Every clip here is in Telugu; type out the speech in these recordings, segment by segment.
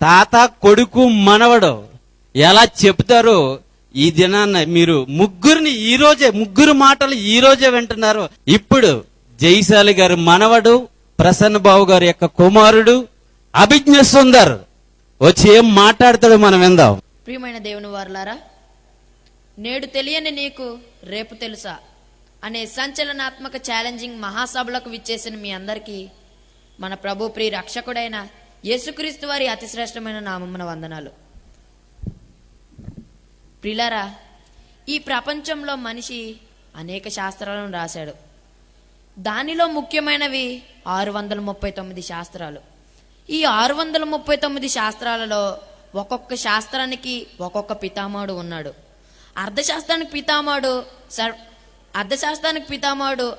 తాత కొడుకు మనవడు ఎలా చెప్తారో ఈ దినాన్న మీరు ముగ్గురిని ఈ రోజే ముగ్గురు మాటలు ఈ రోజే వింటున్నారు. ఇప్పుడు జైశాలి గారి మనవడు ప్రసన్న బాబు గారి యొక్క కుమారుడు అభిజ్ఞ సుందర్. వచ్చి ఏం మాట్లాడతాడో మనం విందాం. ప్రియమైన దేవుని వారులారా నేడు తెలియని నీకు రేపు తెలుసా? అనే సంచలనాత్మక ఛాలెంజింగ్ మహాసభలకు విచ్చేసిన మీ అందరికీ మన ప్రభు ప్రియ రక్షకుడైన యేసుక్రీస్తు వారి అతిశ్రేష్టమైన నామమున వందనాలు. ప్రిలారా ఈ ప్రపంచంలో మనిషి అనేక శాస్త్రాలను రాశాడు. దానిలో ముఖ్యమైనవి ఆరు వందల ముప్పై తొమ్మిది శాస్త్రాలు. ఈ ఆరు వందల ముప్పై తొమ్మిది శాస్త్రాలలో ఒక్కొక్క శాస్త్రానికి ఒక్కొక్క పితామహుడు ఉన్నాడు. అర్ధశాస్త్రానికి పితామహుడు సర్ అర్థశాస్త్రానికి పితామహుడు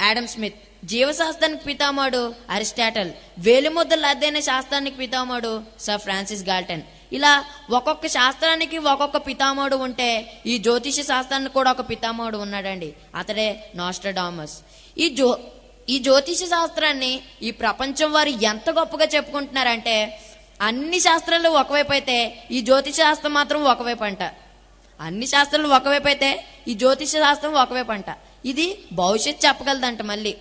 యాడమ్ స్మిత్ జీవశాస్త్రానికి పితామహుడు అరిస్టాటల్. వేలిముద్దలు అధ్యయన శాస్త్రానికి పితామహుడు సర్ ఫ్రాన్సిస్ గాల్టన్. ఇలా ఒక్కొక్క శాస్త్రానికి ఒక్కొక్క పితామహుడు ఉంటే ఈ జ్యోతిష శాస్త్రానికి కూడా ఒక పితామహుడు ఉన్నాడండి. అతడే నాస్ట్రడామస్. ఈ జ్యో ఈ జ్యోతిష శాస్త్రాన్ని ఈ ప్రపంచం వారు ఎంత గొప్పగా చెప్పుకుంటున్నారంటే అన్ని శాస్త్రాలు ఒకవైపు అయితే ఈ జ్యోతిష శాస్త్రం మాత్రం ఒకవైపు అంట. అన్ని శాస్త్రాలు ఒకవైపు అయితే ఈ జ్యోతిష శాస్త్రం ఒకవైపు అంట. ఇది భవిష్యత్ చెప్పగలదంట మళ్ళీ.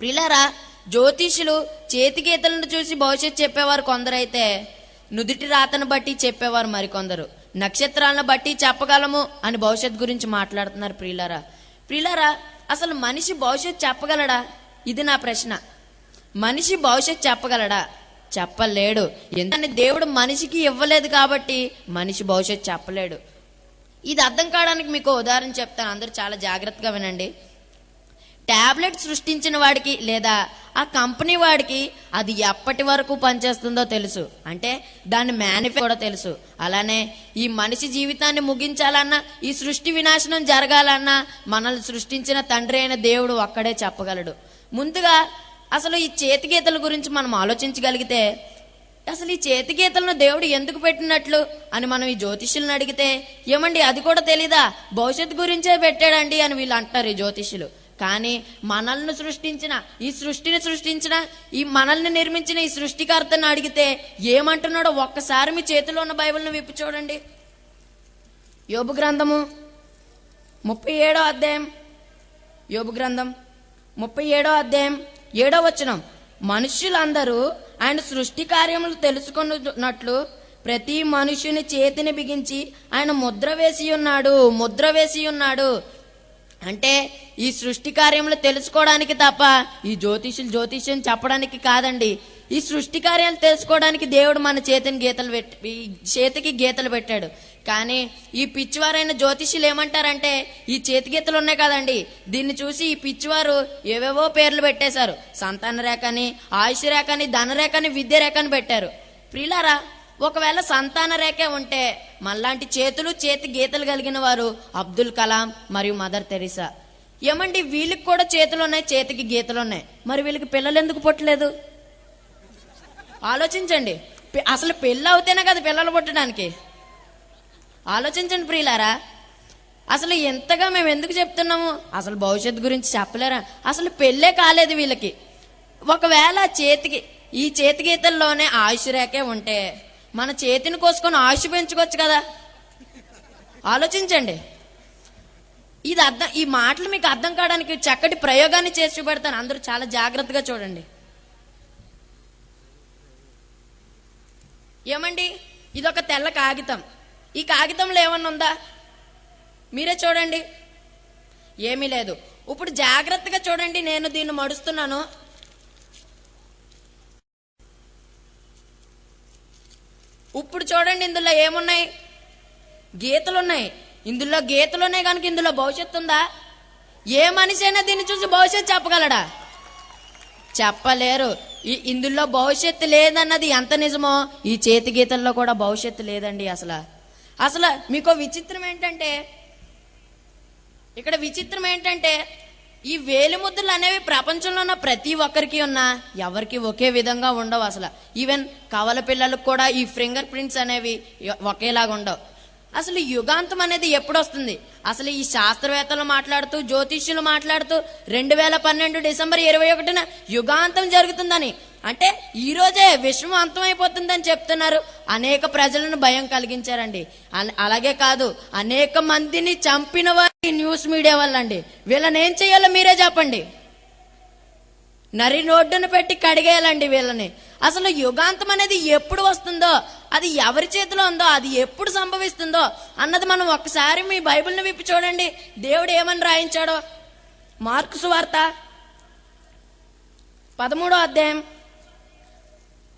ప్రిలారా జ్యోతిషులు చేతిగీతలను చూసి భవిష్యత్ చెప్పేవారు కొందరైతే నుదుటి రాతను బట్టి చెప్పేవారు మరికొందరు. నక్షత్రాలను బట్టి చెప్పగలము అని భవిష్యత్ గురించి మాట్లాడుతున్నారు ప్రియులారా ప్రియులారా అసలు మనిషి భవిష్యత్ చెప్పగలడా? ఇది నా ప్రశ్న. మనిషి భవిష్యత్ చెప్పగలడా? చెప్పలేడు. ఎందుకని దేవుడు మనిషికి ఇవ్వలేదు కాబట్టి మనిషి భవిష్యత్ చెప్పలేడు. ఇది అర్థం కావడానికి మీకు ఉదాహరణ చెప్తాను. అందరూ చాలా జాగ్రత్తగా వినండి. ట్యాబ్లెట్ సృష్టించిన వాడికి లేదా ఆ కంపెనీ వాడికి అది ఎప్పటి వరకు పనిచేస్తుందో తెలుసు. అంటే దాని మేనిఫె కూడా తెలుసు. అలానే ఈ మనిషి జీవితాన్ని ముగించాలన్నా ఈ సృష్టి వినాశనం జరగాలన్నా మనల్ని సృష్టించిన తండ్రి అయిన దేవుడు ఒక్కడే చెప్పగలడు. ముందుగా అసలు ఈ చేతిగీతల గురించి మనం ఆలోచించగలిగితే అసలు ఈ చేతి గీతలను దేవుడు ఎందుకు పెట్టినట్లు? అని మనం ఈ జ్యోతిష్యులను అడిగితే ఏమండి అది కూడా తెలీదా? భవిష్యత్తు గురించే పెట్టాడండి అని వీళ్ళు అంటారు ఈ జ్యోతిష్యులు. కానీ మనల్ని సృష్టించిన ఈ సృష్టిని సృష్టించిన ఈ మనల్ని నిర్మించిన ఈ సృష్టికర్తను అడిగితే ఏమంటున్నాడో ఒక్కసారి మీ చేతిలో ఉన్న బైబిల్ను విప్పి చూడండి. యోబు గ్రంథము ముప్పై ఏడో అధ్యాయం. యోబు గ్రంథం ముప్పై ఏడో అధ్యాయం ఏడో వచనం. మనుషులందరూ ఆయన సృష్టి కార్యములు తెలుసుకున్నట్లు ప్రతి మనుషుని చేతిని బిగించి ఆయన ముద్ర వేసి ఉన్నాడు ముద్ర వేసి ఉన్నాడు. అంటే ఈ సృష్టి కార్యములు తెలుసుకోవడానికి తప్ప ఈ జ్యోతిషులు జ్యోతిష్యం చెప్పడానికి కాదండి. ఈ సృష్టి కార్యాలు తెలుసుకోవడానికి దేవుడు మన చేతిని గీతలు పెట్టి ఈ చేతికి గీతలు పెట్టాడు. కానీ ఈ పిచ్చివారైన జ్యోతిష్యులు ఏమంటారంటే ఈ చేతి గీతలు ఉన్నాయి కదండి. దీన్ని చూసి ఈ పిచ్చివారు ఏవేవో పేర్లు పెట్టేశారు. సంతాన రేఖని ఆయుష్ రేఖని ధనరేఖని విద్య రేఖని పెట్టారు. ప్రిలారా ఒకవేళ సంతాన రేఖే ఉంటే మళ్ళాంటి చేతులు చేతి గీతలు కలిగిన వారు అబ్దుల్ కలాం మరియు మదర్ తెరిసా. ఏమండి వీళ్ళకి కూడా చేతులు ఉన్నాయి చేతికి గీతలు ఉన్నాయి. మరి వీళ్ళకి పిల్లలు ఎందుకు పుట్టలేదు? ఆలోచించండి. అసలు పెళ్ళి అవుతేనే కదా పిల్లలు పుట్టడానికి. ఆలోచించండి ప్రియులారా. అసలు ఎంతగా మేము ఎందుకు చెప్తున్నాము? అసలు భవిష్యత్తు గురించి చెప్పలేరా? అసలు పెళ్ళే కాలేదు వీళ్ళకి. ఒకవేళ చేతికి ఈ చేతి గీతల్లోనే ఆయుష్ రేఖే ఉంటే మన చేతిని కోసుకొని ఆయుష్ పెంచుకోవచ్చు కదా. ఆలోచించండి. ఇది అర్థం ఈ మాటలు మీకు అర్థం కావడానికి చక్కటి ప్రయోగాన్ని చేసి చూపెడతాను. అందరూ చాలా జాగ్రత్తగా చూడండి. ఏమండి? ఇదొక తెల్ల కాగితం. ఈ కాగితంలో ఏమన్నా ఉందా? మీరే చూడండి. ఏమీ లేదు. ఇప్పుడు జాగ్రత్తగా చూడండి నేను దీన్ని మడుస్తున్నాను. ఇప్పుడు చూడండి ఇందులో ఏమున్నాయి? గీతలు ఉన్నాయి ఇందులో గీతలు ఉన్నాయి కనుక ఇందులో భవిష్యత్తు ఉందా? ఏ మనిషి అయినా దీన్ని చూసి భవిష్యత్తు చెప్పగలడా? చెప్పలేరు. ఈ ఇందులో భవిష్యత్తు లేదన్నది ఎంత నిజమో ఈ చేతి గీతల్లో కూడా భవిష్యత్తు లేదండి అసలు. అసలు మీకు విచిత్రం ఏంటంటే ఇక్కడ విచిత్రం ఏంటంటే ఈ వేలిముద్రలు అనేవి ప్రపంచంలో ఉన్న ప్రతి ఒక్కరికి ఉన్నా ఎవరికి ఒకే విధంగా ఉండవు అసలు. ఈవెన్ కవల పిల్లలకు కూడా ఈ ఫింగర్ ప్రింట్స్ అనేవి ఒకేలాగా ఉండవు. అసలు యుగాంతం అనేది ఎప్పుడు వస్తుంది అసలు ఈ శాస్త్రవేత్తలు మాట్లాడుతూ జ్యోతిష్యులు మాట్లాడుతూ రెండు వేల పన్నెండు డిసెంబర్ ఇరవై ఒకటిన యుగాంతం జరుగుతుందని. అంటే ఈ రోజే విశ్వం అంతమైపోతుందని చెప్తున్నారు. అనేక ప్రజలను భయం కలిగించారండి. అలాగే కాదు అనేక మందిని చంపిన వారి న్యూస్ మీడియా వల్ల అండి వీళ్ళని ఏం చేయాలో మీరే చెప్పండి. నరి నోడ్డును పెట్టి కడిగేయాలండి వీళ్ళని. అసలు యుగాంతం అనేది ఎప్పుడు వస్తుందో అది ఎవరి చేతిలో ఉందో అది ఎప్పుడు సంభవిస్తుందో అన్నది మనం ఒక్కసారి మీ బైబిల్ని విప్పి చూడండి. దేవుడు ఏమని రాయించాడో? మార్క్స్ వార్త పదమూడో అధ్యాయం.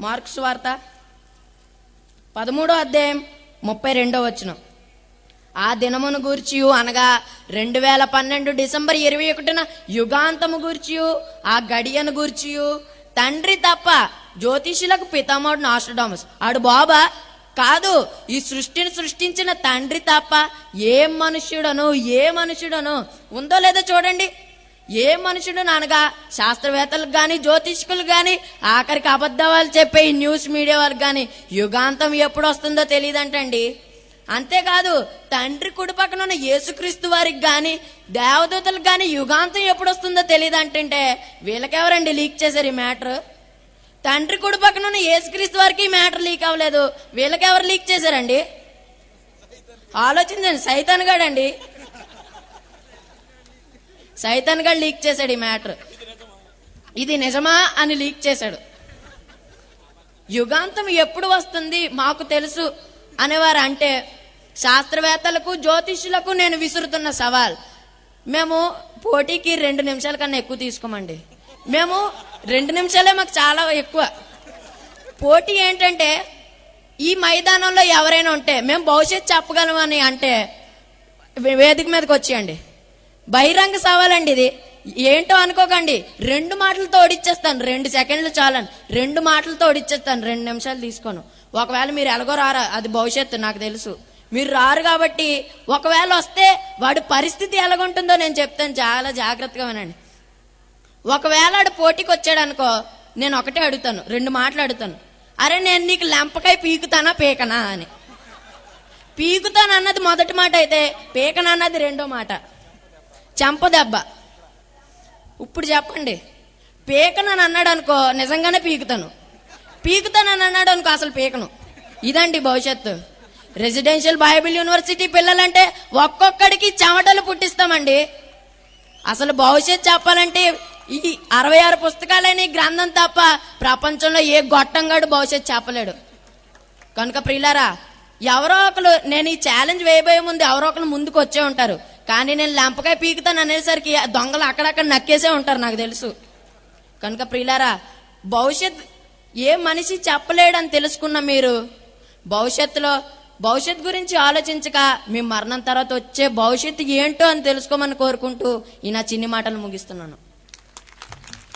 మార్క్స్ వార్త పదమూడో అధ్యాయం ముప్పై రెండో వచ్చినాం ఆ దినమును గూర్చి అనగా రెండు వేల పన్నెండు డిసెంబర్ ఇరవై ఒకటిన యుగాంతము గూర్చి ఆ గడియను గూర్చి తండ్రి తప్ప జ్యోతిషులకు పితామహుడు నాస్ట్రడామస్ ఆడు బాబా కాదు ఈ సృష్టిని సృష్టించిన తండ్రి తప్ప ఏ మనుష్యుడను ఏ మనుష్యుడను ఉందో లేదో చూడండి. ఏ మనుషుడు అనగా శాస్త్రవేత్తలకు కానీ జ్యోతిష్కులు కానీ ఆఖరికి అబద్ధాలు చెప్పే న్యూస్ మీడియా వాళ్ళకి కానీ యుగాంతం ఎప్పుడు వస్తుందో తెలియదంటండి. అంతేకాదు తండ్రి కుడి పక్కన ఉన్న యేసుక్రీస్తు వారికి గాని దేవదూతలకు గాని యుగాంతం ఎప్పుడు వస్తుందో తెలియదు అంటుంటే వీళ్ళకెవరండి లీక్ చేశారు ఈ మ్యాటర్? తండ్రి కుడి పక్కన ఉన్న యేసుక్రీస్తు వారికి ఈ మ్యాటర్ లీక్ అవ్వలేదు. వీళ్ళకెవరు లీక్ చేశారండి? ఆలోచించండి సైతాన్ గడండి. సైతాన్ గడ్ లీక్ చేశాడు ఈ మ్యాటర్. ఇది నిజమా అని లీక్ చేశాడు. యుగాంతం ఎప్పుడు వస్తుంది మాకు తెలుసు అనేవారు అంటే శాస్త్రవేత్తలకు జ్యోతిష్యులకు నేను విసురుతున్న సవాల్. మేము పోటీకి రెండు నిమిషాల కన్నా ఎక్కువ తీసుకోమండి. మేము రెండు నిమిషాలే మాకు చాలా ఎక్కువ. పోటీ ఏంటంటే ఈ మైదానంలో ఎవరైనా ఉంటే మేము భవిష్యత్తు చెప్పగలమని అంటే వేదిక మీదకి వచ్చేయండి. బహిరంగ సవాలండి ఇది. ఏంటో అనుకోకండి. రెండు మాటలతో ఓడిచ్చేస్తాను రెండు సెకండ్లు చాలని. రెండు మాటలతో ఓడిచ్చేస్తాను రెండు నిమిషాలు తీసుకోను. ఒకవేళ మీరు ఎలాగో రారా అది భవిష్యత్తు నాకు తెలుసు. మీరు రారు కాబట్టి ఒకవేళ వస్తే వాడి పరిస్థితి ఎలాగుంటుందో నేను చెప్తాను. చాలా జాగ్రత్తగా వినండి. ఒకవేళ ఆడు పోటీకి వచ్చాడు అనుకో నేను ఒకటే అడుగుతాను రెండు మాటలు అడుగుతాను. అరే నేను నీకు లెంపకాయ పీకుతానా పీకనా అని. పీకుతాను అన్నది మొదటి మాట అయితే పీకనా అన్నది రెండో మాట. చెంపదెబ్బ ఇప్పుడు చెప్పండి. పీకనని అన్నాడు అనుకో నిజంగానే పీకుతాను. పీకుతానని అన్నాడు అనుకో అసలు పీకను. ఇదండి భవిష్యత్తు. రెసిడెన్షియల్ బైబిల్ యూనివర్సిటీ పిల్లలంటే ఒక్కొక్కడికి చెమటలు పుట్టిస్తామండి. అసలు భవిష్యత్ చెప్పాలంటే ఈ అరవై ఆరు పుస్తకాలైన ఈ గ్రంథం తప్ప ప్రపంచంలో ఏ గొట్టంగాడు భవిష్యత్ చెప్పలేడు. కనుక ప్రియులారా ఎవరో ఒకరు నేను ఈ ఛాలెంజ్ వేయబోయే ముందు ఎవరో ఒకరు ముందుకు వచ్చే ఉంటారు. కానీ నేను లెంపకాయ పీకుతాను అనేసరికి దొంగలు అక్కడక్కడ నక్కేసే ఉంటారు నాకు తెలుసు. కనుక ప్రియులారా భవిష్యత్ ఏ మనిషి చెప్పలేడని తెలుసుకున్న మీరు భవిష్యత్తులో భవిష్యత్ గురించి ఆలోచించక మీ మరణం తర్వాత వచ్చే భవిష్యత్తు ఏంటో అని తెలుసుకోమని కోరుకుంటూ ఈ నా చిన్ని మాటలు ముగిస్తున్నాను.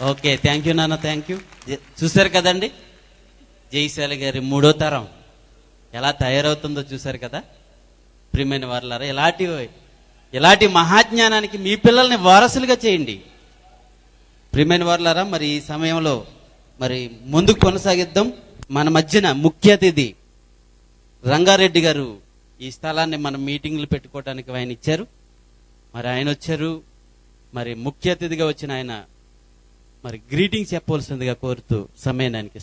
ఓకే థ్యాంక్ యూ నాన్న థ్యాంక్ యూ చూశారు కదండి? జయశాలి గారి మూడో తరం. ఎలా తయారవుతుందో చూశారు కదా? ప్రియమైన వారులారా ఇలాంటి ఇలాంటి మహాజ్ఞానానికి మీ పిల్లల్ని వారసులుగా చేయండి. ప్రియమైన వారులారా మరి ఈ సమయంలో మరి ముందుకు కొనసాగిద్దాం. మన మధ్యన ముఖ్య అతిథి రంగారెడ్డి గారు ఈ స్థలాన్ని మన మీటింగ్లు పెట్టుకోవడానికి ఆయన ఇచ్చారు. మరి ఆయన వచ్చారు. మరి ముఖ్య అతిథిగా వచ్చిన ఆయన మరి గ్రీటింగ్స్ చెప్పవలసిందిగా కోరుతూ సమయానికి